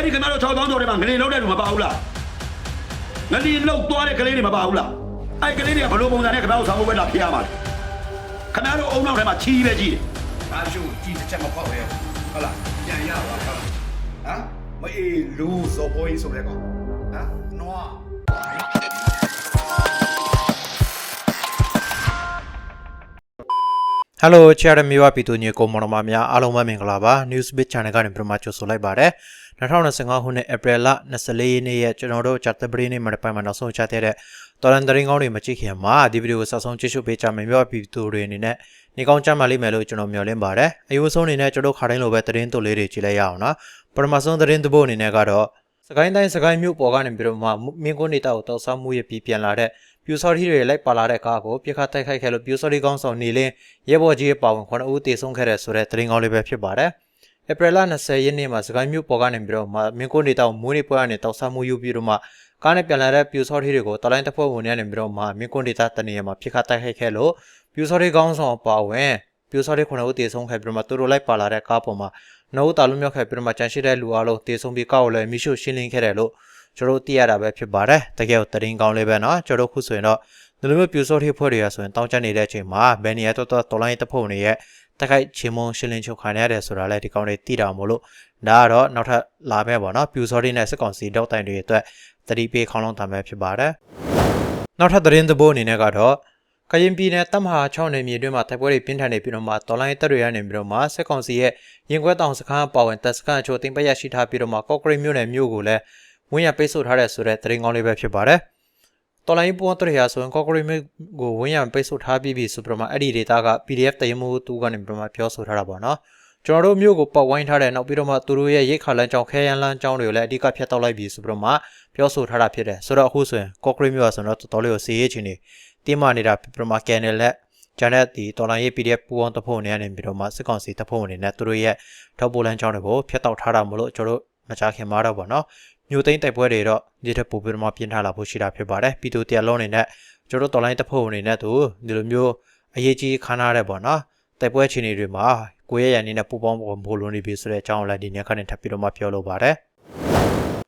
အဲ့ဒီခင်ဗျားတို့6000ကျော်တွေမှာငလင်လောက်တဲ့လူမပါဘူးလားငလင်လောက်သွားတဲ့ကလေးတွေမပါဘူးလားအဲ့ကလေးတွေကဘယ်လိုပုံစံနဲ့ခင်ဗျားတို့ဆောင်းဖို့ပဲလာဖြစ်ရမှာလဲခင်ဗျားတို့အုံနောက်ထဲမှာချီးပဲကြည့်တယ်ဘာရှုကြီးတစ်ချက်မဖောက်ရဲဟုတ်လားပြန်ရပါဟုတ်လားဟမ်မအေးလူစောပေါ်ကြီးဆိုတဲ့ကောင်ဟမ်နွားဟယ်လိုချာရမီဝပီတူညကိုမော်နမများအားလုံးပဲမင်္ဂလာပါ Newsbit Channel ကနေပြန်မကြိုဆိုလိုက်ပါတယ် 2025ခုနှစ်ဧပြီလ24ရက်နေ့ရဲ့ကျွန်တော်တို့ဂျာတပရီနေ့မှာပိုင်းမှာနောက်ဆုံးချတဲ့တော်ရန်တရင်ကောင်းတွေမကြည့်ခင်မှာဒီဗီဒီယိုကိုဆက်ဆုံးကြည့်ရှုပေးကြမယ်မြောပီတူတွေအနေနဲ့နေကောင်းကြမှာလိမ့်မယ်လို့ကျွန်တော်မျှော်လင့်ပါတယ်အယူဆုံးအနေနဲ့ကျွန်တော်ခါတိုင်းလိုပဲတရင်တို့လေးတွေကြည့်လိုက်ရအောင်နော်ပထမဆုံးတရင်တပုတ်အနေနဲ့ကတော့စကိုင်းတိုင်းစကိုင်းမြို့ပေါ်ကနေပြီးတော့မှမင်းကွန်းနေတာကိုတောက်ဆောက်မှုရပြီးပြန်လာတဲ့ပြူစော်ထီတွေလိုက်ပါလာတဲ့ကားကိုပြခတ်တိုက်ခိုက်ခဲ့လို့ပြူစော်ထီကောင်းဆောင်နေလင်းရဲဘော်ကြီးရဲ့ပါဝင်9ဦးတေဆုံးခဲ့တဲ့ဆိုတဲ့သတင်းကောင်းလေးပဲဖြစ်ပါတယ်။ ဧပြီလ20ရက်နေ့မှာစကိုင်းမြို့ပေါ်ကနေပြီးတော့မှမင်းကွန်းနေတာကိုမွေးနေ့ပွဲကနေတောက်ဆောက်မှုယူပြီးတော့မှကားနဲ့ပြန်လာတဲ့ပြူစော်ထီတွေကိုတလိုင်းတစ်ဖွဲ့ဝင်နေနေပြီးတော့မှမင်းကွန်းနေတာတနေရာမှာပြခတ်တိုက်ခိုက်ခဲ့လို့ပြူစော်ထီကောင်းဆောင်ပါဝင်ပြူစော်ထီ9ဦးတေဆုံးခဲ့ပြီးတော့မှသူတို့လိုက်ပါလာတဲ့ကားပေါ်မှာနှုတ်တာလုံးမြောက်ခဲ့ပြီးတော့မှကြန့်ရှိတဲ့လူအလုံးတေဆုံးပြီးကောက်ကိုလည်းမိရှုရှင်းလင်းခဲ့တယ်လို့ကျွန်တော်သိရတာပဲဖြစ်ပါတယ်တကယ်ကိုတရင်ကောင်းလေးပဲเนาะကျွန်တော်ခုဆိုရင်တော့ဒီလိုမျိုးပြူစောထိဖွဲ့တွေကဆိုရင်တောင်းကျနေတဲ့အချိန်မှာဘယ်နေရာတော့တော့တော်လိုင်းတဖုံတွေရဲ့ တခိုက်ချင်းမုံရှင်းလင်းချုပ်ခံရတယ်ဆိုတာလည်းဒီကောင်းတွေသိတာမို့လို့ဒါကတော့နောက်ထပ်လာမဲ့ပေါ့နော်ပြူစောထိနဲ့စစ်ကောင်စီတောက်တိုင်တွေအတွက်တတိပေးခေါင်းလုံးတာမဲ့ဖြစ်ပါတယ်နောက်ထပ်သတင်းသဘောအနေနဲ့ကတော့ကရင်ပြည်နယ်တပ်မဟာ6နယ်မြေတွင်းမှာတိုက်ပွဲတွေပြင်းထန်နေပြီးတော့မှတော်လိုင်းတပ်တွေရနေပြီးတော့မှစစ်ကောင်စီရဲ့ရင်ခွဲတောင်စခန်းပါဝင်တပ်စခန်းအချို့တင်ပရရှိထားပြီးတော့မှကော့ကရိတ်မြို့နယ်မြို့ကိုလည်းဝင်းရပိတ်ဆို့ထားတဲ့ဆိုတဲ့သတင်းကောင်းလေးပဲဖြစ်ပါတယ်။ တော်လိုင်းပေါ်တရရဆိုရင်ကော့ကရိတ်မြို့ကိုဝင်းရပိတ်ဆို့ထားပြီးပြီဆိုပြီးတော့မှအဲ့ဒီဒေတာက PDF တရင်မှုတူကနေပြီးတော့မှပြောဆိုထားတာပေါ့နော်။ကျွန်တော်တို့မြို့ကိုပတ်ဝိုင်းထားတဲ့နောက်ပြီးတော့မှသူတို့ရဲ့ရိတ်ခါလန်းကြောင်းခဲရန်လန်းကြောင်းတွေကိုလည်းအဓိကဖျက်တောက်လိုက်ပြီဆိုပြီးတော့မှပြောဆိုထားတာဖြစ်တယ်ဆိုတော့အခုဆိုရင်ကော့ကရိတ်မြို့ကဆိုတော့တော်တော်လေးကိုစီးရေးချင်းနေတင်းမာနေတာပြပမာကန်နယ်လက်ဂျန်နက်ဒီတော်လိုင်းရေး PDF ပူအောင်တဖို့နေရနေပြီးတော့မှစစ်ကောင်စီတဖို့အနေနဲ့သူတို့ရဲ့ထောက်ပိုလန်ကြောင်းတွေကိုဖျက်တောက်ထားတာမလို့ကျွန်တော်တို့မချခင်မှာတော့ပေါ့နော် မြို့သိမ်းတိုက်ပွဲတွေတော့ဒီထက်ပိုပြီးတော့မှပြင်းထန်လာဖို့ရှိတာဖြစ်ပါတယ်ပြည်သူတရားလုံးအနေနဲ့ကျွန်တော်တို့တော်လိုင်းတဖို့အနေနဲ့သူဒီလိုမျိုးအရေးကြီးခန်းထားတဲ့ပေါ့နော်တိုက်ပွဲအခြေအနေတွေမှာကိုရဲရန်နေနဲ့ပူပေါင်းပေါ်ပိုလို့နေပြီဆိုတဲ့အကြောင်းလည်းဒီနေ့ခါနဲ့ထပ်ပြီးတော့မှပြောလိုပါတယ်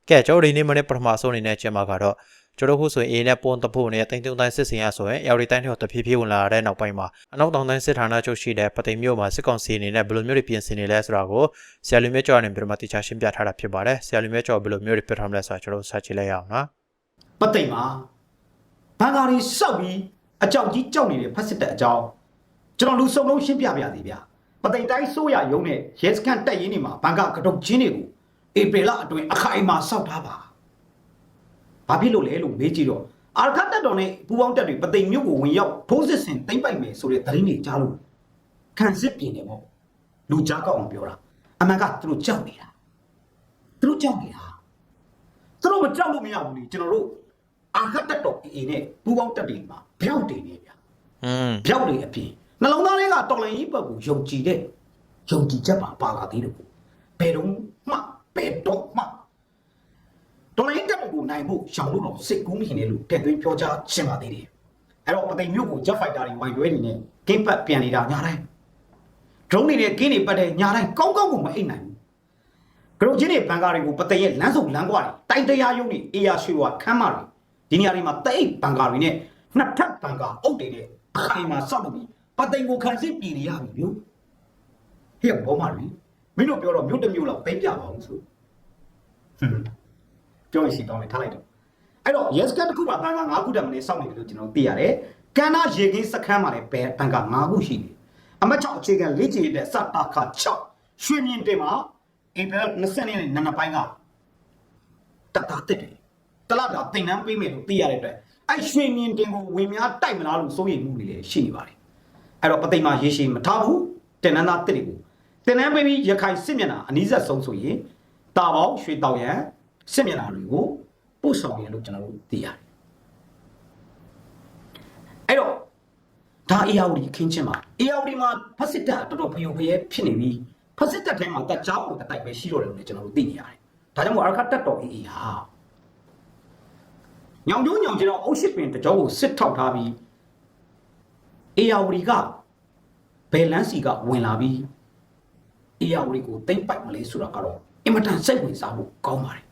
ကဲကျွန်တော်ဒီနေ့မနေ့ပထမဆုံးအနေနဲ့ကျင်းမှာကတော့ ကျွန်တော်ခုဆိုရင် A နဲ့ပွန်တဖို့နဲ့တိမ်တုံတိုင်းစစ်စင်ရဆိုရင်ရောက်ရီတိုင်းထောက်တဖြည်းဖြည်းဝင်လာတဲ့နောက်ပိုင်းမှာအနောက်တောင်တိုင်းစစ်ဌာနချုပ်ရှိတဲ့ပသိမ်မြို့မှာစစ်ကောင်စီအနေနဲ့ဘယ်လိုမျိုးတွေပြင်ဆင်နေလဲဆိုတာကိုဆရာလူမျိုးကျော်အနေနဲ့ပြမတိချရှင်းပြထားတာဖြစ်ပါတယ်ဆရာလူမျိုးကျော်ဘယ်လိုမျိုးတွေပြထားမလဲဆိုတာကျွန်တော်ဆက်ကြည့်လိုက်ရအောင်နော်ပသိမ်မှာဘန်ကာရီစောက်ပြီးအကြောက်ကြီးကြောက်နေတဲ့ဖက်စစ်တပ်အကြောင်းကျွန်တော်လူစုံလုံးရှင်းပြပြသေးဗျာပသိမ်တိုင်းဆိုးရရုံးနဲ့ရဲစခန်းတက်ရင်းနေမှာဘန်ကာကတုတ်ချင်းတွေကိုဧပြီလအတွင်းအခိုင်အမာစောက်ထားပါ ဘာဖြစ်လို့လဲလို့မေးကြည့်တော့အာခတ်တက်တော်နဲ့ပူပေါင်းတက်တွေပသိမ်မြို့ကိုဝင်ရောက်ထိုးစစ်ဆင်သိမ့်ပိုက်မယ်ဆိုတဲ့သတင်းတွေကြားလို့ခံစစ်ပြင်နေပေါ့လူကြားကောက်အောင်ပြောတာအမှန်ကသူတို့ကြောက်နေတာသူတို့ကြောက်နေတာသူတို့မကြောက်လို့မရဘူးလေကျွန်တော်တို့အာခတ်တက်တော်အေးနဲ့ပူပေါင်းတက်တွေမှာဘျောက်တွေနေဗျာอืมဘျောက်တွေအပြင်နှလုံးသားလေးကတော်လိုင်းကြီးဘက်ကိုယုံကြည်တဲ့ယုံကြည်ချက်ပါပါလာသေးတယ်ကိုဘယ်တော့မှဘယ်တော့မှ တော်လိုင်းတက်ကိုနိုင်ဖို့ရှောင်လို့တော့စစ်ကူးမိနေလို့တက်သွင်းပြောကြားရှင်းပါသေးတယ်အဲ့တော့ပသိမ်မြို့ကို jet fighter တွေဝိုင်ရွဲနေနဲ့ကင်းပတ်ပြန်နေတာညာတိုင်း drone တွေနဲ့ကင်းတွေပတ်တဲ့ညာတိုင်းကောင်းကောင်းကိုမအိတ်နိုင်ဘူးဂရုချင်းတွေဘန်ကာတွေကိုပသိရဲ့လမ်းစုံလမ်းကွာတွေတိုင်းတရားရုံးတွေအေယာရွှေဝါခမ်းမတွေဒီနေရာတွေမှာတိတ်ဘန်ကာတွေနဲ့နှစ်ထပ်ဘန်ကာအုပ်တွေနဲ့အခိုင်မှာစောက်လို့ပြီးပသိကိုခံစစ်ပြည်နေရပြီမျိုးဟေ့ဘောမတွေမင်းတို့ပြောတော့မြို့တစ်မြို့လောက်သိမ့်ပြပါအောင်ဆိုဟွန်း ပြောရင်ရှိတောင်းလေထားလိုက်တော့အဲ့တော့ yes ကတစ်ခုမှာဘန်ကာ9ခုတည်းမနေစောက်နေတယ်လို့ကျွန်တော်သိရတယ်ကန္နာရေကင်းစခန်းမှာလည်းဘန်ကာ9ခုရှိတယ်အမတ်6အခြေခံလေ့ကျင့်တဲ့စတာခ6ရွှေမြင့်တင်မှာဧပြီ20ရက်နေ့နံနက်ပိုင်းကတတ်တာတက်တယ်တလားတာတင်နန်းပေးမယ်လို့သိရတဲ့အတွက်အဲ့ရွှေမြင့်တင်ကိုဝင်များတိုက်မလားလို့စိုးရိမ်မှုတွေလည်းရှိနေပါတယ်အဲ့တော့ပသိမ်မှာရေရှည်မထားဘူးတင်နန်းသားတက်တွေကိုတင်နန်းပေးပြီးရခိုင်စစ်မျက်နှာအနီးဆက်ဆုံးဆိုရင်တာပေါင်းရွှေတောင်ရန် စစ်မျက်နှာတွေကိုပို့ဆောင်ရလို့ကျွန်တော်တို့သိရတယ်အဲ့တော့ဒါအေယာဝတီခင်းချင်းမှာအေယာဝတီမှာဖက်စစ်တပ်တော်တော်ဖျော်ဖျဲဖြစ်နေပြီဖက်စစ်တပ်ထဲမှာတက်ကြောင်းကိုတက်တိုက်ပဲရှိတော့တယ်လို့လည်းကျွန်တော်တို့သိနေရတယ်ဒါကြောင့်မို့အာခတ်တက်တော်အေးအေးဟာညောင်ကျိုးညောင်ကျတော့အုတ်ရှိပင်တကြောကိုစစ်ထောက်ထားပြီးအေယာဝတီကဘယ်လန်းစီကဝင်လာပြီးအေယာဝတီကိုတိမ့်ပိုက်မလဲဆိုတာကတော့အင်မတန်စိတ်ဝင်စားဖို့ကောင်းပါတယ်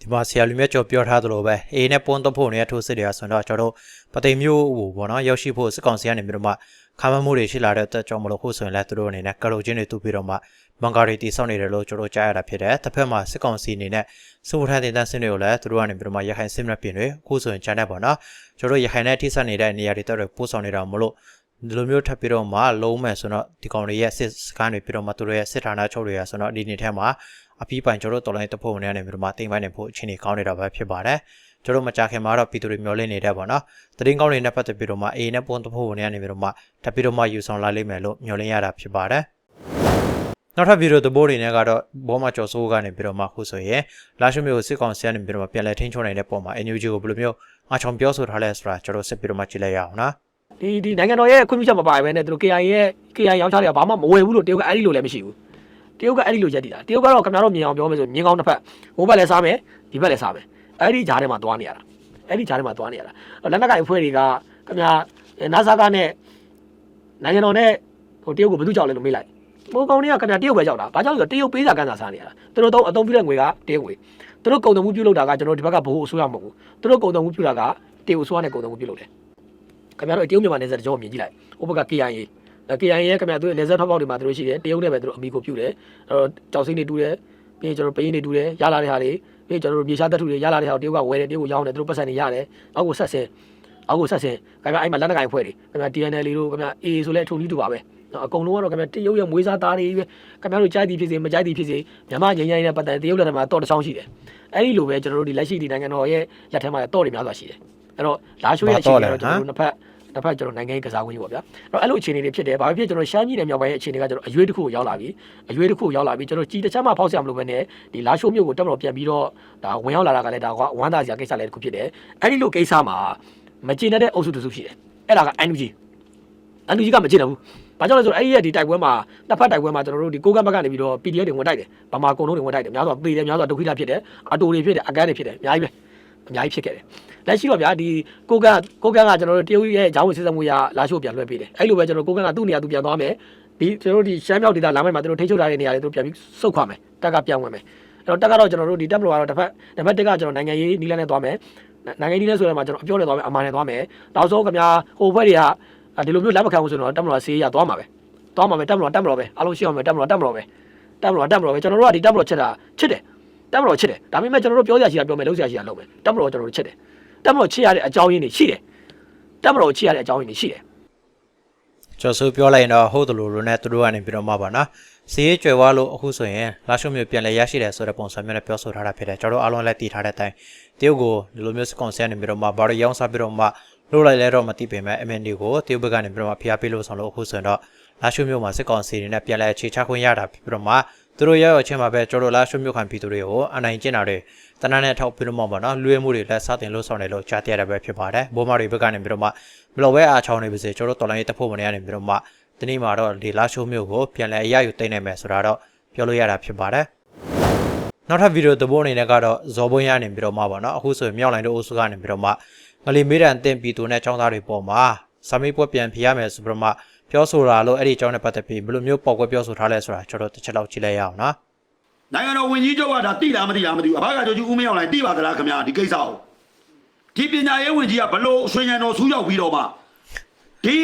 ဒီမှာဆရာလူမြတ်ကျော်ပြောထားသလိုပဲအေးနဲ့ပွန်းတော့ဖို့နေတဲ့ထိုးစစ်တွေကဆိုတော့ကျွန်တော်တို့ပသိမ်မျိုးဟိုပေါ့နော်ရောက်ရှိဖို့စစ်ကောင်စီကနေပြီးတော့မှခမ်းမမှုတွေရှိလာတဲ့အတွက်ကြောင့်မလို့ခုဆိုရင်လည်းသူတို့အနေနဲ့ကရိုချင်းတွေတူပြီးတော့မှဘန်ကာတွေတိစောက်နေတယ်လို့ကျွန်တော်ကြားရတာဖြစ်တယ်တစ်ဖက်မှာစစ်ကောင်စီအနေနဲ့စူထန်တင်တန်းစင်းတွေကိုလည်းသူတို့ကနေပြီးတော့မှရခိုင်စစ်မက်ပြင်တွေအခုဆိုရင်ဂျန်တဲ့ပေါ့နော်ကျွန်တော်ရခိုင်နဲ့ထိစပ်နေတဲ့နေရာတွေတော့ပို့ဆောင်နေတာမလို့ ဒီလိုမျိုးထပ်ပြီးတော့မှလုံးမဲ့ဆိုတော့ဒီကောင်တွေရဲ့စစ်စခန်းတွေပြီးတော့မှသူတို့ရဲ့စစ်ဌာနချုပ်တွေရဆိုတော့ဒီနေ့ထဲမှာအပြီးပိုင်ကျွန်တော်တို့တော်လိုင်းတဖို့နေနေပြီးတော့မှတင်ပိုင်းနေဖို့အခြေအနေကောင်းနေတာပဲဖြစ်ပါတယ်ကျွန်တော်မကြခင်မှာတော့ပြည်သူတွေမျှော်လင့်နေတဲ့ပေါ့နော်တရင်ကောင်းတွေနဲ့ပတ်သက်ပြီးတော့မှအေးနဲ့ပွန်းတဖို့နေနေပြီးတော့မှထပ်ပြီးတော့မှယူဆောင်လာလိမ့်မယ်လို့မျှော်လင့်ရတာဖြစ်ပါတယ်နောက်ထပ်ဗီဒီယိုသဘောတွေနဲ့ကတော့ဘောမကျော်စိုးကနေပြီးတော့မှခုဆိုရင်လာရှုမျိုးစစ်ကောင်စီကနေပြီးတော့မှပြန်လည်ထိန်းချုပ်နိုင်တဲ့ပုံမှာ NUG ကိုဘယ်လိုမျိုးအချောင်ပြောဆိုထားလဲဆိုတာကျွန်တော်ဆက်ပြီးတော့မှကြည့်လိုက်ရအောင်နော် ဒီဒီနိုင်ငံတော်ရဲ့ခွင့်ပြုချက်မပါဘဲနဲ့သူတို့ KI ရဲ့ KI ရောင်းချတွေကဘာမှမဝယ်ဘူးလို့တရုတ်ကအဲ့ဒီလိုလည်းမရှိဘူးတရုတ်ကအဲ့ဒီလိုရက်တည်တာတရုတ်ကတော့ခင်ဗျားတို့မြင်အောင်ပြောမယ်ဆိုမြင်ကောင်းတစ်ဖက်ဟိုဘက်လည်းစားမယ်ဒီဘက်လည်းစားမယ်အဲ့ဒီဂျားထဲမှာသွားနေရတာအဲ့ဒီဂျားထဲမှာသွားနေရတာလက်နက်ကင်အဖွဲ့တွေကခင်ဗျာနာဆာကနဲ့နိုင်ငံတော်နဲ့ဟိုတရုတ်ကိုဘယ်သူကြောက်လဲလို့မေးလိုက်မိုးကောင်တွေကခင်ဗျာတရုတ်ပဲကြောက်တာဘာကြောင့်လဲဆိုတော့တရုတ်ပေးစာကန်းစာစားနေရတာသူတို့တော့အသုံးပြုတဲ့ငွေကတရုတ်ငွေသူတို့ကုန်သွယ်မှုပြုလုပ်တာကကျွန်တော်ဒီဘက်ကဘိုးအစိုးရမဟုတ်ဘူးသူတို့ကုန်သွယ်မှုပြုတာကတရုတ်အစိုးရနဲ့ကုန်သွယ်မှုပြုလုပ်တယ် ခင်ဗျားတို့တရုတ်မြန်မာနယ်စပ်တကြောမြင်ကြည့်လိုက်ဟိုဘက်က KIA အဲ KIA ရဲ့ခင်ဗျာတို့နယ်စပ်ထောက်ပေါက်တွေမှာတို့ရှိတယ်တရုတ်နဲ့ပဲတို့အမိကိုပြုတယ်အဲ့တော့ကြောက်စိမ့်တွေတူတယ်ပြီးရင်ကျွန်တော်ပရင်တွေတူတယ်ရလာတဲ့ဟာတွေပြီးရင်ကျွန်တော်တို့မြေရှားတက်ထုတွေရလာတဲ့ဟာကိုတရုတ်ကဝယ်တယ်တရုတ်ကိုရောင်းတယ်တို့ပတ်စံတွေရတယ်အောက်ကိုဆက်စင်အောက်ကိုဆက်စင်ခင်ဗျာအဲ့မှာလက်နက်ကင်ဖွဲ့တွေခင်ဗျာ TNL တို့ခင်ဗျာ AA ဆိုလဲအထုံးကြီးတူပါပဲနော်အကုန်လုံးကတော့ခင်ဗျာတရုတ်ရဲ့မွေးစားသားတွေပဲခင်ဗျားတို့ကြိုက်သည်ဖြစ်စေမကြိုက်သည်ဖြစ်စေမြန်မာငြိမ်းချမ်းရေးနဲ့ပတ်သက်တရုတ်လက်ထက်မှာတော့တချောင်းရှိတယ်အဲ့ဒီလိုပဲကျွန်တော်တို့ဒီလက်ရှိဒီနိုင်ငံတော်ရဲ့လက်ထက်မှာတော့တွေများစွာရှိတယ်အဲ့တော့လာရှိုးရဲ့အခြေအနေကတော့ကျွန်တော်တို့နှစ်ဖက် တစ်ဖက်ကျွန်တော်နိုင်ငံရေးကစားဝင်းကြီးပေါ့ဗျာအဲ့တော့အဲ့လိုအခြေအနေတွေဖြစ်တယ်ဘာဖြစ်ဖြစ်ကျွန်တော်ရှမ်းပြည်နယ်မြောက်ပိုင်းရဲ့အခြေအနေကကျွန်တော်အရွေးတစ်ခုကိုရောက်လာပြီအရွေးတစ်ခုကိုရောက်လာပြီကျွန်တော်ကြီးတစ်ချက်မှဖောက်ဆရာမလို့ပဲနဲ့ဒီလာရှိုးမြို့ကိုတက်မတော်ပြန်ပြီးတော့ဒါဝင်ရောက်လာတာကလည်းဒါကဝမ်းသာစရာကိစ္စလည်းတစ်ခုဖြစ်တယ်အဲ့ဒီလိုကိစ္စမှာမကျေနပ်တဲ့အုပ်စုတစ်စုရှိတယ်အဲ့ဒါက NUG NUG ကမကျေနပ်ဘူးဘာကြောင့်လဲဆိုတော့အဲ့ဒီရဲ့ဒီတိုက်ပွဲမှာတစ်ဖက်တိုက်ပွဲမှာကျွန်တော်တို့ဒီကိုကန့်ဘက်ကနေပြီးတော့ PDF တွေဝင်တိုက်တယ်ဗမာကုံလုံးတွေဝင်တိုက်တယ်များစွာသေတယ်များစွာဒုက္ခိတဖြစ်တယ်အတူတွေဖြစ်တယ်အကန်းတွေဖြစ်တယ်အများကြီးပဲ အများကြီးဖြစ်ခဲ့တယ်လက်ရှိတော့ဗျာဒီကိုကန့်ကိုကန့်ကကျွန်တော်တို့တရုတ်ရဲ့ဂျောင်းဝင်စစ်စမှုရလာရှို့ပြန်လွှဲပေးတယ်အဲ့လိုပဲကျွန်တော်ကိုကန့်ကသူ့နေရာသူပြန်သွားမယ်ဒီကျွန်တော်တို့ဒီရှမ်းမြောက်ဒေသလမ်းမိုက်မှာသူတို့ထိန်းချုပ်ထားတဲ့နေရာတွေသူတို့ပြန်ပြီးစုတ်ခွာမယ်တက်ကပြန်ဝင်မယ်အဲ့တော့တက်ကတော့ကျွန်တော်တို့ဒီတက်မလို့ကတော့တစ်ဖက်တစ်ဖက်တက်ကကျွန်တော်နိုင်ငံရေးနီးလန်းနဲ့သွားမယ်နိုင်ငံရေးနီးလန်းဆိုတဲ့မှာကျွန်တော်အပြောနဲ့သွားမယ်အမှန်နဲ့သွားမယ်နောက်ဆုံးခင်ဗျာဟိုဘက်တွေကဒီလိုမျိုးလက်မခံဘူးဆိုတော့တက်မလို့ဆေးရသွားမှာပဲသွားမှာပဲတက်မလို့တက်မလို့ပဲအားလုံးရှိအောင်ပဲတက်မလို့တက်မလို့ပဲတက်မလို့တက်မလို့ပဲကျွန်တော်တို့ကဒီတက်မလို့ချက်တာချစ်တယ် တက်မလို့ချစ်တယ်ဒါပေမဲ့ကျွန်တော်တို့ပြောစရာရှိတာပြောမယ်လုပ်စရာရှိတာလုပ်မယ်တက်မလို့ကျွန်တော်တို့ချစ်တယ်တက်မတော်ချစ်ရတဲ့အကြောင်းရင်းတွေရှိတယ်တက်မတော်ချစ်ရတဲ့အကြောင်းရင်းတွေရှိတယ်ကျော်စိုးပြောလိုက်ရင်တော့ဟုတ်တယ်လို့လို့နဲ့သူတို့ကနေပြီးတော့မှပါနော်စီးရဲကျွယ်ဝါလို့အခုဆိုရင်လာရှုမျိုးပြန်လဲရရှိတယ်ဆိုတဲ့ပုံစံမျိုးနဲ့ပြောဆိုထားတာဖြစ်တယ်ကျွန်တော်အားလုံးလည်းတည်ထားတဲ့အတိုင်းတရုတ်ကိုဒီလိုမျိုးစကွန်ဆန်နေပြီးတော့မှဘာလို့ရောင်းစားပြီးတော့မှလို့လိုက်လဲတော့မသိပေမဲ့ MND ကိုတရုတ်ဘက်ကနေပြီးတော့မှဖျားပေးလို့ဆောင်လို့အခုဆိုရင်တော့လာရှုမျိုးမှာစစ်ကောင်စီတွေနဲ့ပြန်လဲအခြေချခွင့်ရတာပြီးတော့မှ သူတို့ရောက်ရောက်ချင်းမှာပဲကျွန်တော်လာရှုမြို့ခံပြည်သူတွေကိုအနိုင်ကျင့်တာတွေတနန်းနဲ့ထောက်ပြီးတော့မှပေါ့နော်လွှဲမှုတွေလက်စတင်လို့ဆောင်တယ်လို့ကြားသိရတာပဲဖြစ်ပါတယ်ဘိုးမတွေဘက်ကနေပြီးတော့မှဘလော့ဝဲအားချောင်းနေပါစေကျွန်တော်တော်လိုင်းရေးတပ်ဖို့မနေရနေပြီးတော့မှဒီနေ့မှာတော့လေလာရှုမြို့ကိုပြန်လည်အရယူတင်နိုင်မယ်ဆိုတာတော့ပြောလို့ရတာဖြစ်ပါတယ်နောက်ထပ်ဗီဒီယိုသဘောအနေနဲ့ကတော့ဇော်ဘွန်းရနေပြီးတော့မှပေါ့နော်အခုဆိုရင်မြောက်လိုင်းတို့အုပ်စုကနေပြီးတော့မှငလီမေးတန်တင်ပြည်သူနဲ့ចောင်းသားတွေပေါ်မှာစာမေးပွဲပြန်ဖြေရမယ်ဆိုပြီးတော့မှ ပြောဆိုတာလို့အဲ့ဒီအကြောင်းနဲ့ပတ်သက်ပြီးဘယ်လိုမျိုးပေါက်ကွဲပြောဆိုထားလဲဆိုတာကျွန်တော်တစ်ချက်လောက်ကြည့်လိုက်ရအောင်နော်နိုင်ငံတော်ဝင်ကြီးချုပ်ကဒါတိလားမတိလားမသိဘူးအဘကချုပ်ကြီးဦးမင်းအောင်လိုက်တိပါသလားခင်ဗျာဒီကိစ္စကိုဒီပညာရေးဝင်ကြီးကဘလို့ဆွေညံတော်ဆူးရောက်ပြီးတော့မှဒီ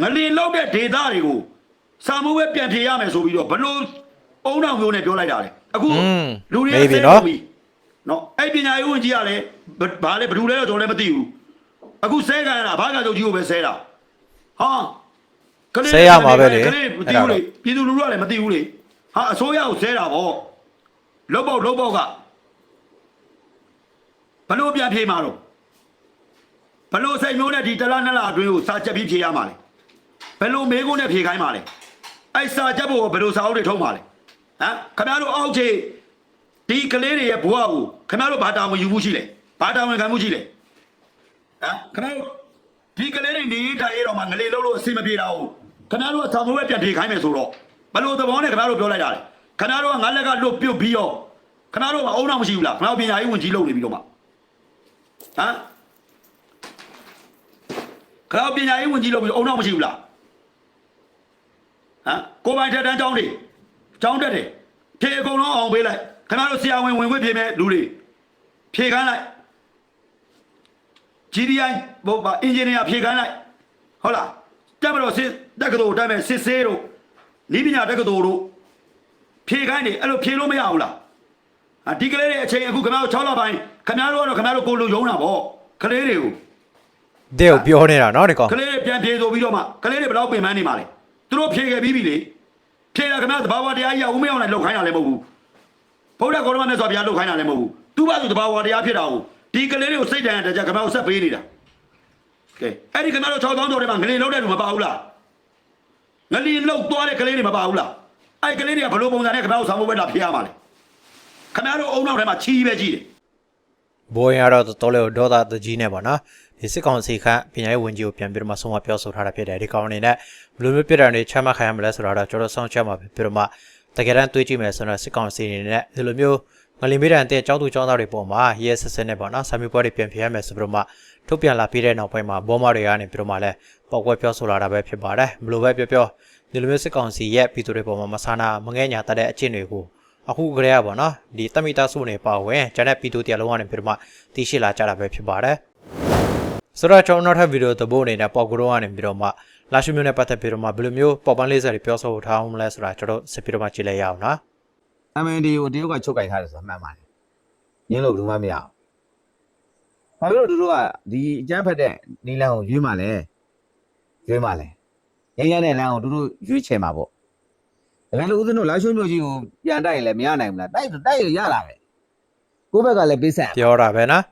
ငလင်လောက်တဲ့ဒေသတွေကိုစာမိုးပဲပြန်ဖြေရမယ်ဆိုပြီးတော့ဘလို့အုံနောက်မျိုးနဲ့ပြောလိုက်တာလေအခုလူတွေဆဲလို့ပြီနော်အဲ့ပညာရေးဝင်ကြီးကလည်းဘာလဲဘယ်သူလဲတော့ကျွန်တော်လည်းမသိဘူးအခုဆဲကန်ရတာဘာကချုပ်ကြီးကိုပဲဆဲတာဟာ ကလေးကလေးမသိဘူးလေပြည်သူလူထုကလည်းမသိဘူးလေဟာအစိုးရကိုဆဲတာဗောလုတ်ပေါက်လုတ်ပေါက်ကဘလို့ပြန်ဖြေမှာတော့ဘလို့စိတ်မျိုးနဲ့ဒီတလားနှစ်လားအတွင်းကိုစာချက်ပြီးဖြေရမှာလဲဘလို့မေးခွန်းနဲ့ဖြေခိုင်းမှာလဲအဲ့စာချက်ဖို့ဘလို့စာအုပ်တွေထုံးမှာလဲဟမ်ခင်ဗျားတို့အောက်ခြေဒီကလေးတွေရဲ့ဘဝကိုခင်ဗျားတို့ဘာတာဝန်ယူမှုရှိလဲဘာတာဝန်ခံမှုရှိလဲဟမ်ခင်ဗျားတို့ဒီကလေးတွေနေတိုင်းရတော့မှငလေလုံးလို့အဆင်မပြေတာဟုတ် ခင်ဗျားတို့ကသာမိုးပဲပြန်ဖြေခိုင်းမယ်ဆိုတော့ဘလို့သဘောနဲ့ခင်ဗျားတို့ပြောလိုက်တာလေခင်ဗျားတို့ကငါလက်ကလွတ်ပြုတ်ပြီးတော့ခဏတော့မအုံတော့မရှိဘူးလားခဏပညာရေးဝင်ကြီးလုပ်နေပြီတော့မှဟမ်ခဏပညာရေးဝင်ကြီးလုပ်ပြီးအုံတော့မရှိဘူးလားဟမ်ကိုပိုင်ထက်တန်းကျောင်းတွေကျောင်းတက်တယ်ဖြေအကုန်လုံးအောင်ပေးလိုက်ခင်ဗျားတို့ဆရာဝန်ဝင်ခွင့်ဖြေမဲ့လူတွေဖြေခိုင်းလိုက် GDI ဘောပါအင်ဂျင်နီယာဖြေခိုင်းလိုက်ဟုတ်လား တက်မလို့စစ်တက်ကတော်တက်မဲ့စစ်ဆေးတို့ဤပညာတက်ကတော်တို့ဖြေခိုင်းနေအဲ့လိုဖြေလို့မရဘူးလားအဒီကလေးတွေအချိန်အခုခင်ဗျားတို့6လပိုင်းခင်ဗျားတို့ကတော့ခင်ဗျားတို့ကိုလိုယုံတာဗောကလေးတွေကိုတဲ့ကိုပြောနေတာနော်ဒီကောင်ကလေးတွေပြန်ဖြေဆိုပြီးတော့မှကလေးတွေဘယ်တော့ပင်ပန်းနေမှာလဲသူတို့ဖြေခဲ့ပြီးပြီလေဖြေတာခင်ဗျားသဘာဝတရားကြီးကဦးမင်းအောင်လိုက်လောက်ခိုင်းတာလည်းမဟုတ်ဘူးဘုရားကောရမနဲ့ဆိုဘုရားလောက်ခိုင်းတာလည်းမဟုတ်ဘူးသူ့ဘာသူသဘာဝတရားဖြစ်တာကိုဒီကလေးတွေကိုစိတ်တန်တဲ့ကြခင်ဗျားကိုဆက်ပေးနေတာ ကဲအဲ့ဒီခင်ဗျားတို့6000ကျော်တွေမှာငလင်လောက်တဲ့လူမပါဘူးလားငလင်လောက်သွားတဲ့ကလေးတွေမပါဘူးလားအဲ့ကလေးတွေကဘယ်လိုပုံစံနဲ့ခင်ဗျားကိုဆောင်းဖို့ပဲလာဖြေရမှာလဲခင်ဗျားတို့အုံနောက်ထဲမှာချီးပဲကြည့်တယ်ဘိုးရင်ကတော့တော်တော်လေးဒေါသတကြီးနဲ့ပေါ့နော်ဒီစစ်ကောင်စီခန့်ပညာရေးဝန်ကြီးကိုပြန်ပြီးတော့မှဆုံးမပြောဆိုထားတာဖြစ်တယ်ဒီကောင်အနေနဲ့ဘယ်လိုမျိုးပြစ်ဒဏ်တွေချမှတ်ခံရမလဲဆိုတာတော့ကျွန်တော်စောင့်ချက်မှာပြီးတော့မှတကယ်တမ်းတွေးကြည့်မယ်ဆိုတော့စစ်ကောင်စီအနေနဲ့ဒီလိုမျိုးငလင်မေးတန်တဲ့ကျောင်းသူကျောင်းသားတွေပေါ်မှာရဲဆက်ဆက်နဲ့ပေါ့နော်ဆာမီပွဲတွေပြန်ပြရမယ်ဆိုပြီးတော့မှ ထုတ်ပြန်လာပြီးတဲ့နောက်ပိုင်းမှာဘောမတွေကနေပြီးတော့မှလည်းပေါက်ကွဲပြောဆိုလာတာပဲဖြစ်ပါတယ်ဘယ်လိုပဲပြောပြောဒီလိုမျိုးစစ်ကောင်စီရဲ့ပြည်သူတွေပေါ်မှာမဆာနာမငဲ့ညာတတ်တဲ့အချင်းတွေကိုအခုကလေးကပေါ့နော်ဒီတမိသားစုနေပါဝင်ဂျန်တဲ့ပီတိုတရားလုံးကနေပြီးတော့မှတီးရှိလာကြတာပဲဖြစ်ပါတယ်ဆိုတော့ကျွန်တော်နောက်ထပ်ဗီဒီယိုသဘောအနေနဲ့ပေါက်ကတော့ကနေပြီးတော့မှလာရှိမျိုးနဲ့ပတ်သက်ပြီးတော့မှဘယ်လိုမျိုးပေါ်ပန်းလေးစားတွေပြောဆိုထားအောင်မလဲဆိုတာကျွန်တော်ဆက်ပြီးတော့မှကြည့်လိုက်ရအောင်နော် MND ကိုတရုတ်ကချုပ်ကင်ထားတယ်ဆိုတာမှန်ပါတယ်။ရင်းလို့ဘယ်သူမှမရအောင်။ ဘာလို့လဲသူတို့ကဒီအကျန်းဖက်တဲ့နီလန်ကိုရွေးမှလဲ။ရွေးမှလဲ။ရင်းရတဲ့လမ်းကိုသူတို့ရွေးချယ်မှာပေါ့။ဒါလည်းဦးဇင်းတို့လာရှိုးမျိုးကြီးကိုပြန်တိုက်ရင်လည်းမရနိုင်ဘူးလား။တိုက်တိုက်ရရလာပဲ။ကိုယ့်ဘက်ကလည်းပေးဆက်ရမှာပြောတာပဲနော်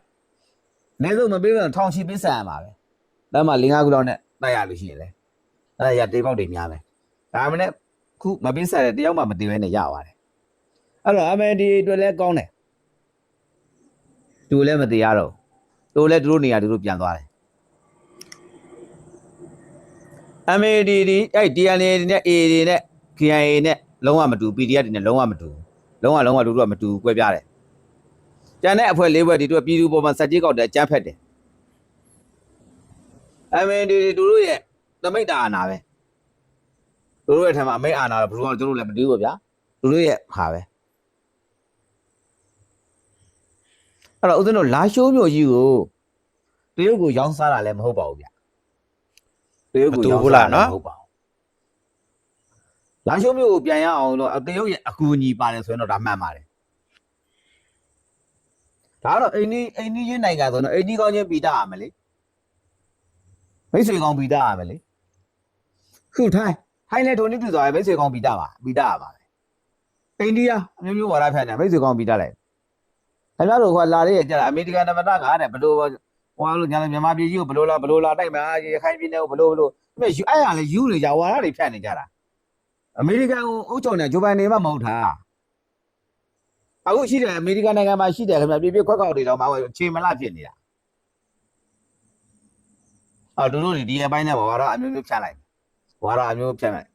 ။အနည်းဆုံးမပေးဘူးထောင်ချီပေးဆက်ရမှာပဲ။ဒါမှ၄၅ခုလောက်နဲ့တိုက်ရလို့ရှိရင်လေ။အဲ့ဒါရတေပေါက်တွေများမယ်။ဒါမှလည်းခုမပေးဆက်တဲ့တယောက်မှမတည်ဘဲနဲ့ရပါတယ်။အဲ့တော့ MND အတွက်လည်းကောင်းတယ်။သူလည်းမတည်ရတော့ ဘူးသူလည်းသူတို့နေရာသူတို့ပြန်သွားတယ် MND ဒီအဲ့ DNA တွေနဲ့ AA တွေနဲ့ KIA နဲ့လုံးဝမတူ PDF တွေနဲ့လုံးဝမတူလုံးဝလုံးဝတို့တို့ကမတူကွဲပြားတယ်။ကျန်တဲ့အဖွဲ့လေးဘက်ဒီတို့ကပြည်သူပေါ်မှာစက်ကြီးကောက်တယ်အကြမ်းဖက်တယ်။ MND တွေတို့ရဲ့သမိတ်တာအာနာပဲ။တို့ရဲ့ထံမှာအမိတ်အာနာတော့ဘယ်လိုမှတို့လည်းမတူဘူးဗျာ။တို့ရဲ့ဟာပဲ။ အဲ့တော့ဦးဇင်းတို့လာရှိုးမျိုးကြီးကိုတရုတ်ကိုရောင်းစားတာလည်းမဟုတ်ပါဘူးဗျ။တရုတ်ကိုရောင်းစားတာလည်းမဟုတ်ပါဘူး။လာရှိုးမျိုးကိုပြန်ရအောင်လို့တရုတ်ရဲ့အကူအညီပါတယ်ဆိုရင်တော့ဒါမှန်ပါတယ်။ဒါကတော့အိန္ဒိအိန္ဒိယနိုင်ငံဆိုတော့အိန္ဒိကောင်းချင်းပြီးတတ်ရမယ်လေ။မိတ်ဆွေကောင်းပြီးတတ်ရမယ်လေ။ခုထိုင်းထိုင်းနဲ့ထိုနည်းတူသွားရင်မိတ်ဆွေကောင်းပြီးတတ်ပါပြီးတတ်ရပါမယ်။အိန္ဒိယအမျိုးမျိုးဝါဒဖြန့်နေမိတ်ဆွေကောင်းပြီးတတ်လိုက်။ ခင်ဗျားတို့ကလာရရဲ့ကြတာအမေရိကန်သမ္မတကတဲ့ဘလို့ဟိုလိုညာမြန်မာပြည်ကြီးကိုဘလို့လာဘလို့လာတိုက်မှာရခိုင်ပြည်နယ်ကိုဘလို့ဘလို့အဲ့ယူအဲ့ဟာလေယူနေကြဝါဒတွေဖြန့်နေကြတာအမေရိကန်ကိုအုပ်ချုပ်နေဂျိုဘိုင်နေမှမဟုတ်တာအခုရှိတယ်အမေရိကန်နိုင်ငံမှာရှိတယ်ခင်ဗျပြပြခွက်ခွက်တွေတော့မှခြေမလဖြစ်နေတာအော်တို့တို့ဒီအပိုင်းနဲ့ဝါဒအမျိုးမျိုးဖြန့်လိုက်ဝါဒအမျိုးဖြန့်လိုက်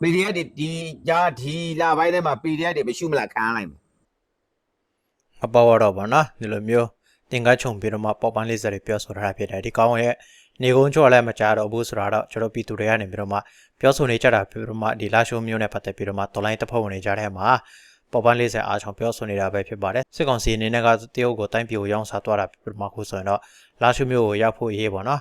PDF တွေဒီကြားဒီလာပိုင်းထဲမှာ PDF တွေမရှိမလားခံရလိုက်မယ် မပေါ်တော့ပါနော်ဒီလိုမျိုးတင်ကားချုံပြီးတော့မှပေါ်ပန်းလေးစားတွေပြောဆိုထားတာဖြစ်တယ်ဒီကောင်ရဲ့နေကုန်းချော်လည်းမကြတော့ဘူးဆိုတာတော့ကျွန်တော်ပြည်သူတွေကနေပြီးတော့မှပြောဆိုနေကြတာပြီးတော့မှဒီလာရှိုးမျိုးနဲ့ပတ်သက်ပြီးတော့မှတော်လိုင်းတစ်ဖက်ဝင်နေကြတဲ့မှာပေါ်ပန်းလေးစားအားချောင်ပြောဆိုနေတာပဲဖြစ်ပါတယ်စစ်ကောင်စီအနေနဲ့ကတရုတ်ကိုတိုင်းပြည်ကိုရောင်းစားသွားတာပြီးတော့မှခုဆိုရင်တော့လာရှိုးမျိုးကိုရောက်ဖို့ရေးပါနော်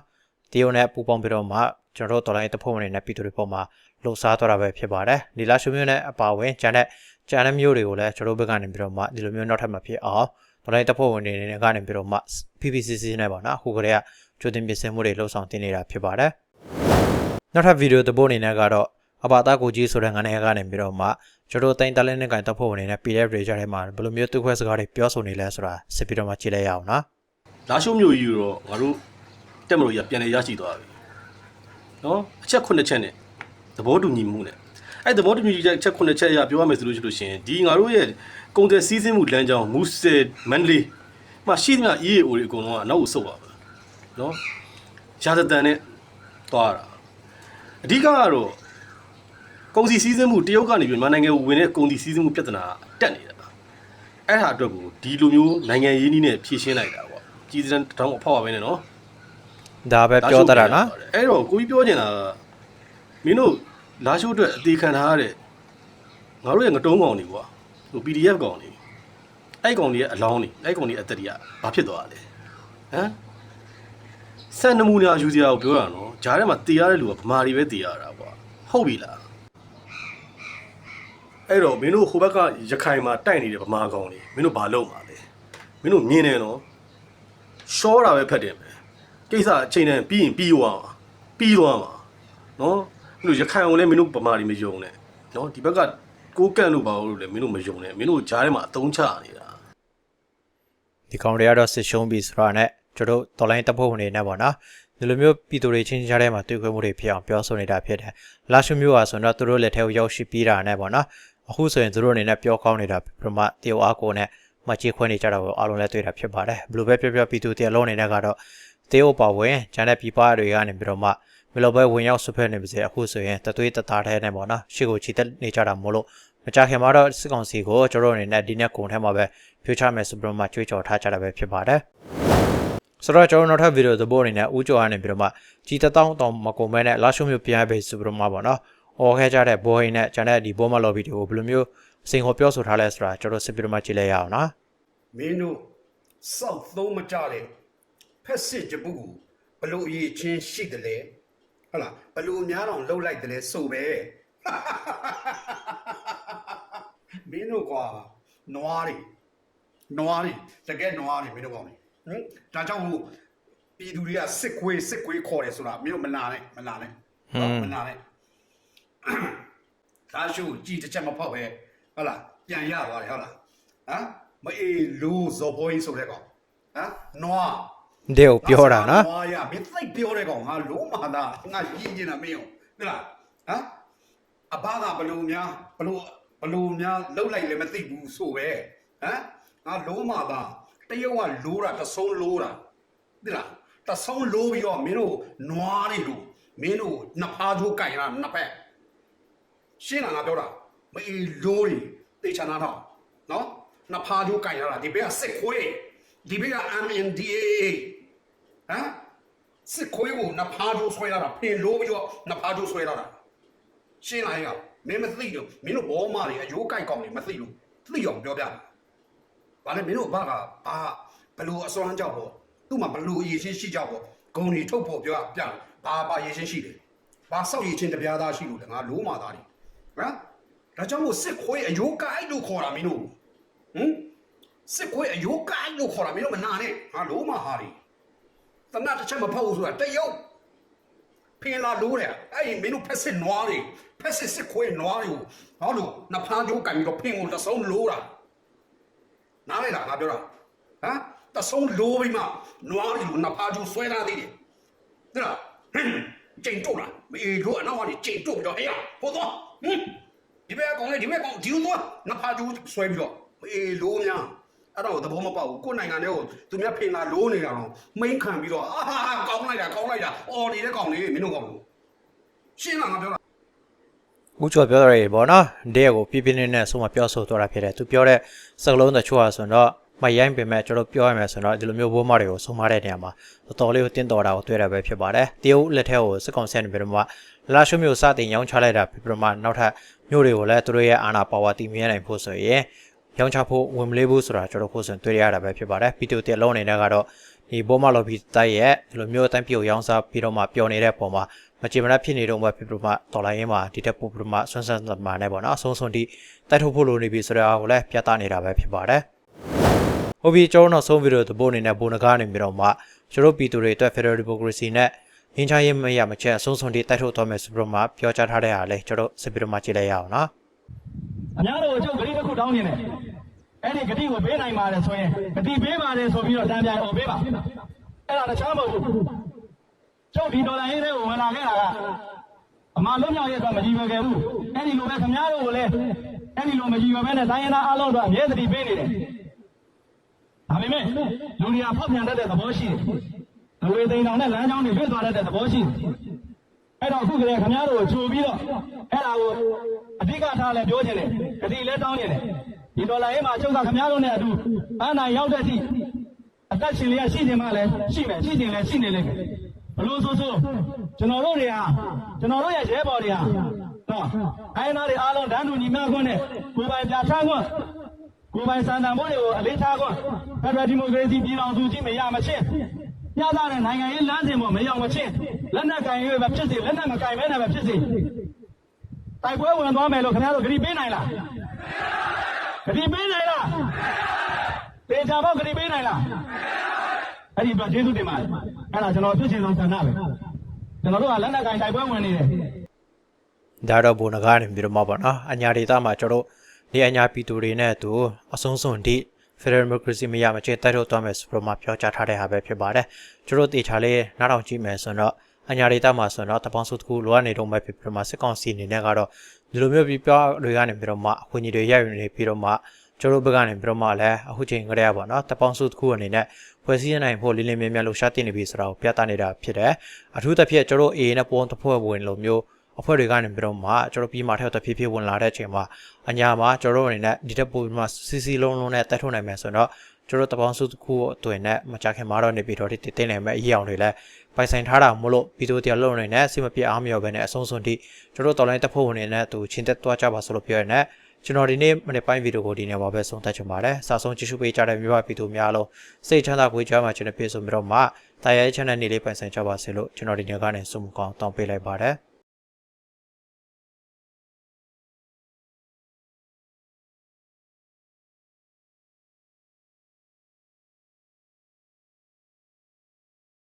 တရုတ်နဲ့ပူပေါင်းပြီးတော့မှကျွန်တော်တို့တော်လိုင်းတစ်ဖက်ဝင်နေတဲ့ပြည်သူတွေပေါ်မှာလှုပ်ရှားသွားတာပဲဖြစ်ပါတယ်ဒီလာရှိုးမျိုးနဲ့အပါဝင်ကျန်တဲ့ ကျန်တဲ့မျိုးတွေကိုလည်းကျွန်တော်တို့ဘက်ကနေပြီးတော့မှဒီလိုမျိုးနောက်ထပ်မဖြစ်အောင်ဒေါ်လာတပ်ဖွဲ့ဝင်တွေနေကနေပြီးတော့မှ PPCC နဲ့ပေါ့နော်အခုကလေးကကြိုတင်ပြင်ဆင်မှုတွေလှုပ်ဆောင်တင်နေတာဖြစ်ပါတယ်နောက်ထပ်ဗီဒီယိုသဘောအနေနဲ့ကတော့အဘာတာကိုကြီးဆိုတဲ့ငန်းနေကနေပြီးတော့မှကျွန်တော်တိုင်းတလင်းနဲ့ကန်တပ်ဖွဲ့ဝင်တွေနဲ့ PDF တွေကြားထဲမှာဘယ်လိုမျိုးသူခွဲစကားတွေပြောဆိုနေလဲဆိုတာစစ်ပြီးတော့မှကြည့်လိုက်ရအောင်နော်လာရှိုးမျိုးကြီးတော့ငါတို့တက်မလို့ရပြန်လေရရှိသွားပြီနော်အချက်9ချက်နဲ့သဘောတူညီမှုနဲ့ အဲ့သဘောတူညီချက်ချက်9ချက်အရပြောရမယ်ဆိုလို့ရှိလို့ရှင်ဒီငါတို့ရဲ့ကုန်တယ်စီးဆင်းမှုလမ်းကြောင်းမူဆယ်မန္တလေးမှာရှိသမျှ EAO တွေအကုန်လုံးကအနောက်ကိုဆုတ်ပါပဲနော်ရာဇတန်နဲ့သွားတာအဓိကကတော့ကုန်စီစီးဆင်းမှုတရုတ်ကနေပြီးမြန်မာနိုင်ငံကိုဝင်တဲ့ကုန်စီစီးဆင်းမှုပြဿနာတက်နေတာအဲ့ဟာအတွက်ကိုဒီလိုမျိုးနိုင်ငံရေးနည်းနဲ့ဖြည့်ရှင်းလိုက်တာပေါ့ကြီးစံတောင်းအဖောက်ပါပဲနဲ့နော်ဒါပဲပြောတတ်တာနော်အဲ့တော့ကိုကြီးပြောချင်တာကမင်းတို့ လာရှိုးအတွက်အသေးခံထားရတဲ့ငါတို့ရဲ့ငတုံးကောင်တွေကွာဟို PDF ကောင်တွေအဲ့ကောင်တွေရဲ့အလောင်းတွေအဲ့ကောင်တွေအသက်တွေကဘာဖြစ်သွားလဲဟမ်စံနမူနာယူစရာကိုပြောတာနော်ဂျားထဲမှာတေရတဲ့လူကဗမာတွေပဲတေရတာကွာဟုတ်ပြီလားအဲ့တော့မင်းတို့ဟိုဘက်ကရခိုင်မှာတိုက်နေတဲ့ဗမာကောင်တွေမင်းတို့ဘာလုပ်မှာလဲမင်းတို့မြင်နေနော်ရှောတာပဲဖတ်တယ်ပဲကိစ္စအချိန်တန်ပြီးရင်ပြီးသွားမှာပြီးသွားမှာနော် မင်းတို့ရခိုင်ကိုလည်းမင်းတို့ဗမာတွေမယုံနဲ့နော်ဒီဘက်ကကိုးကန့်လို့ပါလို့လည်းမင်းတို့မယုံနဲ့မင်းတို့ဂျားထဲမှာအတုံးချနေတာဒီကောင်တွေကတော့စစ်ရှုံးပြီဆိုတော့ ਨੇ ကျွန်တော်တို့တော်လိုင်းတပ်ဖွဲ့ဝင်တွေနဲ့ပေါ့နော်ဒီလိုမျိုးပြည်သူတွေချင်းချင်းကြားထဲမှာတွေ့ခွင့်မှုတွေဖြစ်အောင်ပြောဆိုနေတာဖြစ်တယ်လာရှုမျိုးဟာဆိုတော့သူတို့လက်ထဲကိုရောက်ရှိပြီးတာနဲ့ပေါ့နော်အခုဆိုရင်သူတို့အနေနဲ့ပြောကောင်းနေတာပြမတယောအားကိုနဲ့မချေခွင့်နေကြတာကိုအားလုံးလည်းတွေ့တာဖြစ်ပါတယ်ဘယ်လိုပဲပြောပြောပြည်သူတရားလုံးအနေနဲ့ကတော့တယောပါဝင်ဂျန်တဲ့ပြည်ပတွေကနေပြီးတော့မှ မလိုပဲဝင်ရောက်ဆွဖက်နေပါစေအခုဆိုရင်တသွေးတသားထဲနဲ့ပေါ့နော်ရှေ့ကိုချီတက်နေကြတာမို့လို့မကြခင်မှာတော့စစ်ကောင်စီကိုကျွန်တော်တို့အနေနဲ့ဒီနေ့ကုန်ထဲမှာပဲ future မယ်ဆိုပြီးတော့မှကြွေးကြော်ထားကြတာပဲဖြစ်ပါတယ်ဆိုတော့ကျွန်တော်နောက်ထပ်ဗီဒီယိုသဘောအနေနဲ့ဦးကျော်ကနေပြီးတော့မှကြီးတတောင်းတောင်မကုန်မဲနဲ့လာရှုံမျိုးပြန်ရပဲဆိုပြီးတော့မှပေါ့နော်။အော်ခဲကြတဲ့ဘောဟိနဲ့ဂျန်တဲ့ဒီဘောမလော်ဗီဒီယိုဘယ်လိုမျိုးအစင်ဟောပြောဆိုထားလဲဆိုတာကျွန်တော်စစ်ပြီးတော့မှကြည့်လိုက်ရအောင်နော်။မင်းတို့စောက်သုံးမကြတဲ့ဖက်စစ်ကြပုကိုဘလို့အရေးချင်းရှိတယ်လေ ဟုတ်လားဘလို့အများတော်လှုပ်လိုက်တယ်လေဆိုပဲမင်းတို့ကွာနွားတွေနွားတွေတကယ်နွားတွေမင်းတို့ကောင်းနေဟင်ဒါကြောင့်မို့ပြည်သူတွေကစစ်ခွေးစစ်ခွေးခေါ်တယ်ဆိုတာမင်းတို့မနာနဲ့မနာနဲ့ဟုတ်မနာနဲ့ဒါရှုကြည်တစ်ချက်မဖောက်ပဲဟုတ်လားပြန်ရသွားတယ်ဟုတ်လားဟမ်မအေးလူဇော်ဘောကြီးဆိုတဲ့ကောင်ဟမ်နွား တဲ့ကိုပြောတာနော်နွားရမင်းသိပ်ပြောတဲ့ကောင်ငါလုံးမာတာငါရည်ကျင်တာမင်းဟုတ်ဟုတ်လားဟမ်အဘကဘလူများဘလူဘလူများလှုပ်လိုက်လည်းမသိဘူးဆိုပဲဟမ်ငါလုံးမာတာတရုတ်ကလိုးတာတဆုံးလိုးတာဟုတ်လားတဆုံးလိုးပြီးတော့မင်းတို့နွားတွေလို့မင်းတို့နှစ်ဖားချိုးကြိုင်တာနှစ်ဖက်ရှင်းလားငါပြောတာမအီလိုးတွေတေချာနာတော့နော်နှစ်ဖားကျိုးကြိုင်ရတာဒီဘက်ကစစ်ခွေးဒီဘက်က MNDA ဟမ်စစ်ခွေးကိုနှစ်ဖားကျိုးဆွဲလာတာဖင်လို့ပြီးတော့နှစ်ဖားကျိုးဆွဲလာတာရှင်းလားရမင်းမသိလို့မင်းတို့ဘောမတွေအယိုးကြိုက်ကောင်းတွေမသိလို့သိအောင်ပြောပြဘာလဲမင်းတို့ဘာကဘာဘလူအစွမ်းကြောက်ပေါ့သူ့မှာဘလူအရေးချင်းရှိကြောက်ပေါ့ဂုံတွေထုတ်ဖို့ပြောပြဘာဘာရေးချင်းရှိတယ်ဘာဆောက်ရေးချင်းတပြားသားရှိလို့လဲငါလိုးမာသားတွေဟမ်ဒါကြောင့်မို့စစ်ခွေးအယိုးကိုက်လို့ခေါ်တာမင်းတို့ဟမ်စစ်ခွေးအယိုးကိုက်လို့ခေါ်တာမင်းတို့မနာနဲ့ဟာလို့မဟာရီ တနတ်တစ်ချက်မဖောက်ဘူးဆိုတာတရုတ်ဖင်လာလို့တဲ့အဲ့ဒီမင်းတို့ဖက်စစ်နွားတွေဖက်စစ်စစ်ခွေးနွားတွေကိုဟောလို့နဖားကြိုးကင်ပြီးတော့ဖင်ကိုတဆုံးလို့တာနားလေလားငါပြောတာဟမ်တဆုံးလို့ပြီးမှနွားတွေကိုနဖားကြိုးဆွဲလာသေးတယ်对吧？ကျိန်တို့လားမအေးတို့အနောက်ကနေကျိန်တို့ပြီးတော့ဟေးဟိုသွားဟင်ဒီဘက်ကောင်လေဒီဘက်ကောင်ဒီလိုသွားနဖာကျူးဆွဲပြီးတော့မအေးလို့များ အဲ့တော့သဘောမပေါက်ဘူးကိုယ်နိုင်ငံတွေကိုသူများဖင်လာလို့နေတာတော့မိန်ခံပြီးတော့အာကောင်းလိုက်တာကောင်းလိုက်တာအော်နေတဲ့ကောင်လေးမင်းတို့ကောင်လို့ရှင်းလားငါပြောတာဦးကျော်ပြောရရေပေါ့နော်တဲ့ကိုပြပြနေနဲ့ဆုံးမပြောဆိုတော့တာဖြစ်တယ်သူပြောတဲ့စကလုံးတချို့ဟာဆိုတော့မရိုင်းပင်မဲ့ကျွန်တော်ပြောရမယ်ဆိုတော့ဒီလိုမျိုးဘိုးမတွေကိုဆုံးမတဲ့နေရာမှာတော်တော်လေးကိုတင်းတော်တာကိုတွေ့ရပဲဖြစ်ပါတယ်တရုတ်လက်ထက်ကိုစစ်ကောင်ဆက်နေပြီးတော့မှလာရှုမျိုးစတင်ရောင်းချလိုက်တာပြီးတော့မှနောက်ထပ်မျိုးတွေကိုလည်းသူတို့ရဲ့အာဏာပါဝါတည်မြဲနိုင်ဖို့ဆိုရင် ရောင်းချဖို့ဝင်မလေးဘူးဆိုတာကျွန်တော်ခုဆိုတွေ့ရတာပဲဖြစ်ပါတယ်ဗီဒီယိုတစ်လုံးအနေနဲ့ကတော့ဒီဘောမလော်ဘီတိုက်ရဲ့ဒီလိုမျိုးအတိုင်းပြုတ်ရောင်းစားပြီးတော့မှပျော်နေတဲ့ပုံမှာမကြင်မနှက်ဖြစ်နေတော့မှဖြစ်ပြီးတော့မှတော်လိုင်းရင်းမှာဒီတက်ပို့ပြီးတော့မှဆွမ်းဆန်းသမားနဲ့ပေါ့နော်အဆုံးစွန်ဒီတိုက်ထုတ်ဖို့လိုနေပြီဆိုတော့ဟိုလည်းပြသနေတာပဲဖြစ်ပါတယ်ဟုတ်ပြီကျွန်တော်နောက်ဆုံးဗီဒီယိုသဘောအနေနဲ့ဘုံနကားနေပြီးတော့မှကျွန်တော်ပြည်သူတွေအတွက် Federal Democracy နဲ့ငင်းချရေးမရမချက်အဆုံးစွန်ဒီတိုက်ထုတ်သွားမယ်ဆိုပြီးတော့မှပြောကြားထားတဲ့ဟာလေကျွန်တော်စပြီးတော့မှကြည့်လိုက်ရအောင်နော် အများတို့အကျုပ်ဂတိတစ်ခုတောင်းနေတယ်အဲ့ဒီဂတိကိုပေးနိုင်ပါတယ်ဆိုရင်ဂတိပေးပါတယ်ဆိုပြီးတော့တန်ပြန်အောင်ပေးပါအဲ့ဒါတခြားမဟုတ်ဘူးကျုပ်ဒီဒေါ်လာရေးတွေကိုဝင်လာခဲ့တာကအမှလုံးမြောက်ရဲ့အတွက်မကြည့်ပဲခဲ့ဘူးအဲ့ဒီလိုပဲခင်ဗျားတို့ကိုလည်းအဲ့ဒီလိုမကြည့်ပဲနဲ့တိုင်းရင်းသားအလုံးတို့အမြဲတည်းပေးနေတယ်ဒါပေမဲ့လူတွေကဖောက်ပြန်တတ်တဲ့သဘောရှိတယ်လူတွေတိမ်တောင်နဲ့လမ်းကြောင်းတွေလွတ်သွားတတ်တဲ့သဘောရှိတယ် အဲ့တော့အခုကလေးခင်ဗျားတို့ကိုကြိုပြီးတော့အဲ့ဒါကိုအဓိကထားလဲပြောချင်တယ်ဂတိလဲတောင်းနေတယ်ဒီဒေါ်လာရေးမှာချုပ်ကခင်ဗျားတို့နဲ့အတူအန်းနိုင်ရောက်တဲ့အထိအသက်ရှင်လေးရရှိနေမှလည်းရှိမယ်ရှိနေလည်းရှိနေလိမ့်မယ်ဘလို့ဆိုဆိုကျွန်တော်တို့တွေကကျွန်တော်တို့ရဲ့ရဲဘော်တွေကမနော်အိုင်းသားတွေအားလုံးတန်းတူညီမျှခွင့်နဲ့ကိုယ်ပိုင်ပြဋ္ဌာန်းခွင့်ကိုယ်ပိုင်စံတန်ဖို့တွေကိုအလေးထားခွင့်ဖက်ဒရယ်ဒီမိုကရေစီပြည်တော်စုကြီးမရမချင်း ပြသတဲ့နိုင်ငံရေးလမ်းစဉ်ပေါ်မရောက်မချင်းလက်နက်ကင်ရွေးပဲဖြစ်စေလက်နက်မကင်မဲနဲ့ပဲဖြစ်စေတိုက်ပွဲဝင်သွားမယ်လို့ခင်ဗျားတို့ဂရုပေးနိုင်လားဂရုပေးနိုင်လားတေချာဘောက်ဂရုပေးနိုင်လားအဲ့ဒီအတွက်ကျေးဇူးတင်ပါတယ်အဲ့ဒါကျွန်တော်ဖြစ်ချင်ဆုံးဆန္ဒပဲကျွန်တော်တို့ကလက်နက်ကင်တိုက်ပွဲဝင်နေတယ်ဒါတော့ဘုံနဂါနေပြီးတော့မှာပေါ့နော်အညာဒေတာမှာကျွန်တော်ဒီအညာပြည်သူတွေနဲ့အတူအဆုံးစွန်ဒီ Federal Democracy မရမချင်းတိုက်ထုတ်သွားမယ်ဆိုတော့မှပြောကြားထားတဲ့ဟာပဲဖြစ်ပါတယ်ကျွန်တော်တေချာလေးနားထောင်ကြည့်မယ်ဆိုတော့အညာဒေတာမှာဆိုတော့တပေါင်းစုတစ်ခုလိုအပ်နေတော့မှဖြစ်ပြီးတော့မှစစ်ကောင်စီအနေနဲ့ကတော့ဒီလိုမျိုးပြပြတွေကနေပြီးတော့မှအခွင့်အရေးတွေရယူနေပြီးတော့မှကျွန်တော်ဘက်ကနေပြီးတော့မှလည်းအခုချိန်ကလေးပေါ့နော်တပေါင်းစုတစ်ခုအနေနဲ့ဖွဲ့စည်းနိုင်ဖို့လေးလေးမြဲမြဲလှူရှားတင်နေပြီဆိုတာကိုပြသနေတာဖြစ်တယ်အထူးသဖြင့်ကျွန်တော် A နဲ့ပုံတစ်ဖွဲ့ဝင်လိုမျိုး အဖွဲ့တွေကနေပြီးတော့မှကျွန်တော်ပြီးမှထောက်တဖြည်းဖြည်းဝင်လာတဲ့အချိန်မှာအညာမှာကျွန်တော်တို့အနေနဲ့ဒီတက်ပိုမှာစီစီလုံးလုံးနဲ့တက်ထုတ်နိုင်မယ်ဆိုတော့ကျွန်တော်တပေါင်းစုတစ်ခုအတွင်နဲ့မကြခင်မှာတော့နေပြီးတော့ဒီတင်နိုင်မဲ့အရေးအောင်တွေလည်းပိုင်ဆိုင်ထားတာမို့လို့ဗီဒီယိုတရားလုံးနေနဲ့စိမပြအားမရောပဲနဲ့အဆုံးစွန်ထိကျွန်တော်တော်လိုင်းတက်ဖို့ဝင်နေတဲ့သူချင်းတက်သွားကြပါဆိုလို့ပြောရတဲ့ကျွန်တော်ဒီနေ့မနေ့ပိုင်းဗီဒီယိုကိုဒီနေ့မှာပဲဆုံးသက်ချင်ပါတယ်။စာဆုံးကြည့်ရှုပေးကြတဲ့မြို့ပပြည်သူများလုံးစိတ်ချမ်းသာကိုကြွားမှကျွန်တော်ပြေဆုံးပြီးတော့မှတာရဲ channel နေလေးပိုင်ဆိုင်ကြပါစေလို့ကျွန်တော်ဒီနေ့ကနေဆုမကောင်းတောင်းပေးလိုက်ပါတယ်။